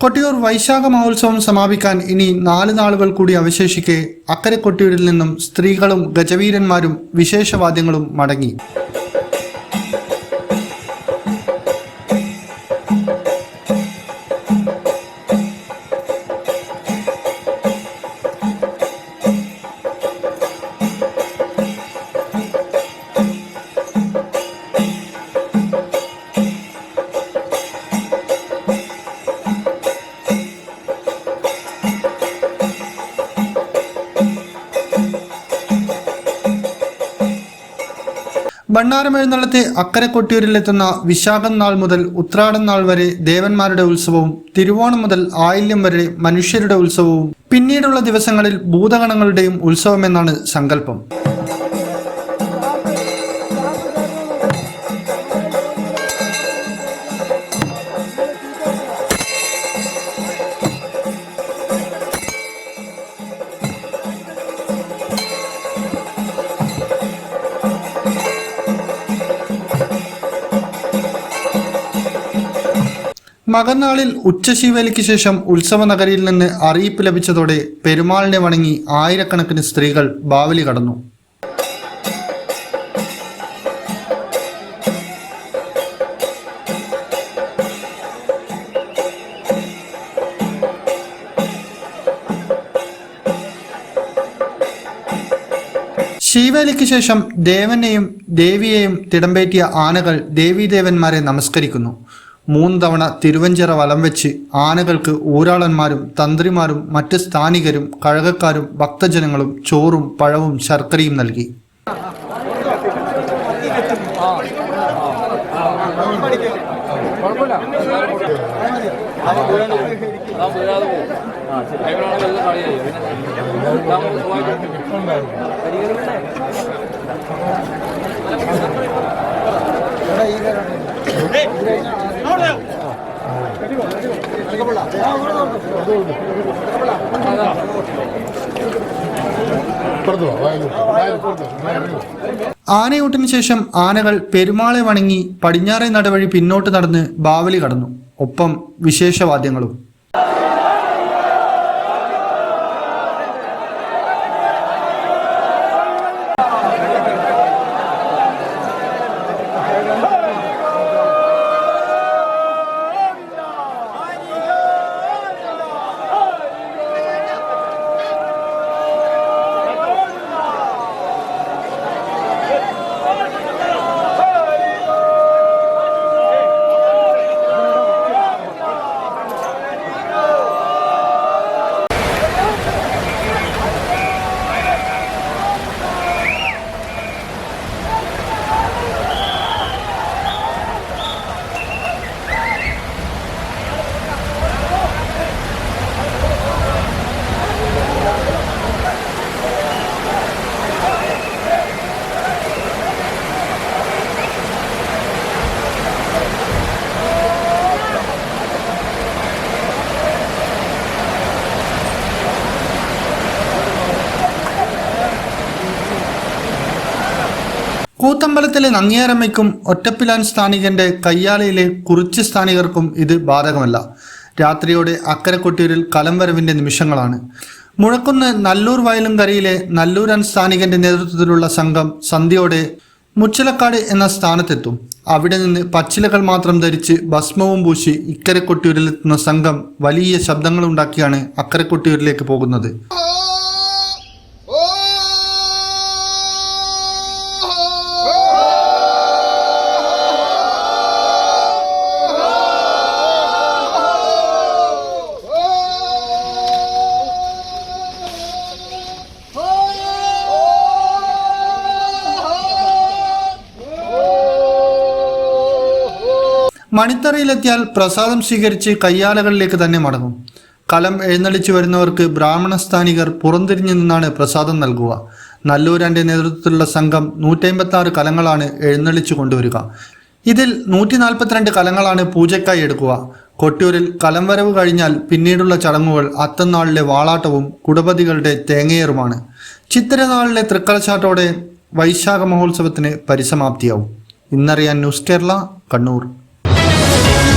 കൊട്ടിയൂർ വൈശാഖ മഹോത്സവം സമാപിക്കാൻ ഇനി നാല് നാളുകൾ കൂടി അവശേഷിക്കെ അക്കരെ കൊട്ടിയൂരിൽ നിന്നും സ്ത്രീകളും ഗജവീരന്മാരും വിശേഷവാദ്യങ്ങളും മടങ്ങി. ഭണ്ണാരം എഴുന്നള്ളത്തെ അക്കരെ കൊട്ടിയൂരിലെത്തുന്ന വിശാഖം നാൾ മുതൽ ഉത്രാടം നാൾ വരെ ദേവന്മാരുടെ ഉത്സവവും തിരുവോണം മുതൽ ആയില്യം വരെ മനുഷ്യരുടെ ഉത്സവവും പിന്നീടുള്ള ദിവസങ്ങളിൽ ഭൂതഗണങ്ങളുടെയും ഉത്സവമെന്നാണ് സങ്കല്പം. മകന്നാളിൽ ഉച്ചശിവേലിക്ക് ശേഷം ഉത്സവ നഗരിയിൽ നിന്ന് അറിയിപ്പ് ലഭിച്ചതോടെ പെരുമാളിനെ വണങ്ങി ആയിരക്കണക്കിന് സ്ത്രീകൾ ബാവലി കടന്നു. ശിവേലിക്ക് ശേഷം ദേവനെയും ദേവിയെയും തിടമ്പേറ്റിയ ആനകൾ ദേവീദേവന്മാരെ നമസ്കരിക്കുന്നു. മൂന്ന് തവണ തിരുവഞ്ചിറ വലം വെച്ച് ആനകൾക്ക് ഊരാളന്മാരും തന്ത്രിമാരും മറ്റ് സ്ഥാനികരും കഴകക്കാരും ഭക്തജനങ്ങളും ചോറും പഴവും ശർക്കരയും നൽകി. ആനയൂട്ടിന് ശേഷം ആനകൾ പെരുമാളെ വണങ്ങി പടിഞ്ഞാറെ നടവഴി പിന്നോട്ട് നടന്ന് ബാവലി കടന്നു. ഒപ്പം വിശേഷവാദ്യങ്ങളും. കൂത്തമ്പലത്തിലെ നങ്ങിയാരമ്മയ്ക്കും ഒറ്റപ്പിലാൻ സ്ഥാനികന്റെ കയ്യാലയിലെ കുറിച്ച് സ്ഥാനികർക്കും ഇത് ബാധകമല്ല. രാത്രിയോടെ അക്കരെ കൊട്ടിയൂരിൽ കലംവരവിന്റെ നിമിഷങ്ങളാണ്. മുഴക്കുന്ന് നല്ലൂർ വയലും കരയിലെ നല്ലൂരാൻ സ്ഥാനികന്റെ നേതൃത്വത്തിലുള്ള സംഘം സന്ധ്യയോടെ മുച്ചിലക്കാട് എന്ന സ്ഥാനത്തെത്തും. അവിടെ നിന്ന് പച്ചിലകൾ മാത്രം ധരിച്ച് ഭസ്മവും പൂശി ഇക്കരെ കൊട്ടിയൂരിലെത്തുന്ന സംഘം വലിയ ശബ്ദങ്ങളുണ്ടാക്കിയാണ് അക്കരെ കൊട്ടിയൂരിലേക്ക് പോകുന്നത്. മണിത്തറയിലെത്തിയാൽ പ്രസാദം സ്വീകരിച്ച് കയ്യാലകളിലേക്ക് തന്നെ മടങ്ങും. കലം എഴുന്നള്ളിച്ചു വരുന്നവർക്ക് ബ്രാഹ്മണസ്ഥാനികർ പുറംതിരിഞ്ഞു നിന്നാണ് പ്രസാദം നൽകുക. നല്ലൂരാന്റെ നേതൃത്വത്തിലുള്ള സംഘം നൂറ്റമ്പത്തി ആറ് കലങ്ങളാണ് എഴുന്നള്ളിച്ചു കൊണ്ടുവരിക. ഇതിൽ നൂറ്റി നാൽപ്പത്തിരണ്ട് കലങ്ങളാണ് പൂജയ്ക്കായി എടുക്കുക. കൊട്ടിയൂരിൽ കലം വരവ് കഴിഞ്ഞാൽ പിന്നീടുള്ള ചടങ്ങുകൾ അത്തന്നാളിലെ വാളാട്ടവും കുടപതികളുടെ തേങ്ങയേറുമാണ്. ചിത്തിരനാളിലെ തൃക്കളശാട്ടോടെ വൈശാഖ മഹോത്സവത്തിന് പരിസമാപ്തിയാവും. ഇന്നറിയാൻ ന്യൂസ് കേരള കണ്ണൂർ. Thank